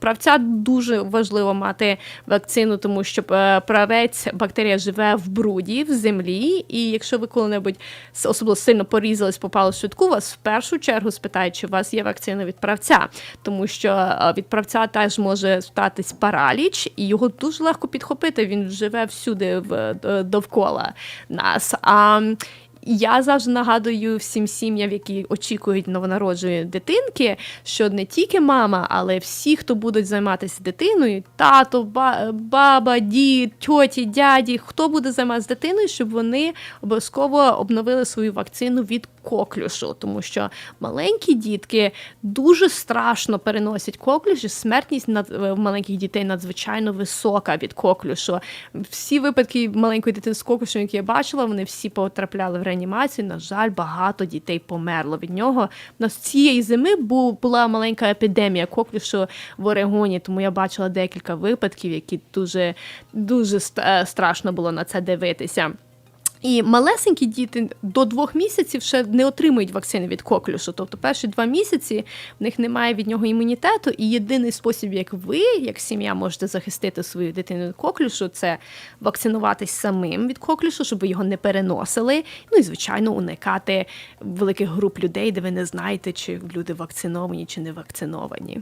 правця дуже важливо мати вакцину, тому що е, правець бактерія живе в бруді, в землі. І якщо ви коли-небудь особливо сильно порізались, попали в швидку, вас в першу чергу спитають, чи у вас є вакцина від правця, тому що е, від правця теж може статись параліч, і його дуже легко підхопити. Він живе всюди в е, довкола нас. А я завжди нагадую всім сім'ям, які очікують новонародженої дитинки, що не тільки мама, але всі, хто будуть займатися дитиною, тато, баба, дід, тьоті, дяді, хто буде займатися дитиною, щоб вони обов'язково обновили свою вакцину від коклюшу, тому що маленькі дітки дуже страшно переносять коклюш, і смертність над в маленьких дітей надзвичайно висока від коклюшу. Всі випадки маленької дитини з коклюшем, які я бачила, вони всі потрапляли в реанімацію. На жаль, багато дітей померло від нього. У нас цієї зими була маленька епідемія коклюшу в Орегоні, тому я бачила декілька випадків, які дуже дуже е, страшно було на це дивитися. І малесенькі діти до двох місяців ще не отримують вакцини від коклюшу. Тобто перші два місяці в них немає від нього імунітету. І єдиний спосіб, як ви, як сім'я, можете захистити свою дитину від коклюшу, це вакцинуватись самим від коклюшу, щоб його не переносили. Ну і звичайно уникати великих груп людей, де ви не знаєте, чи люди вакциновані чи не вакциновані.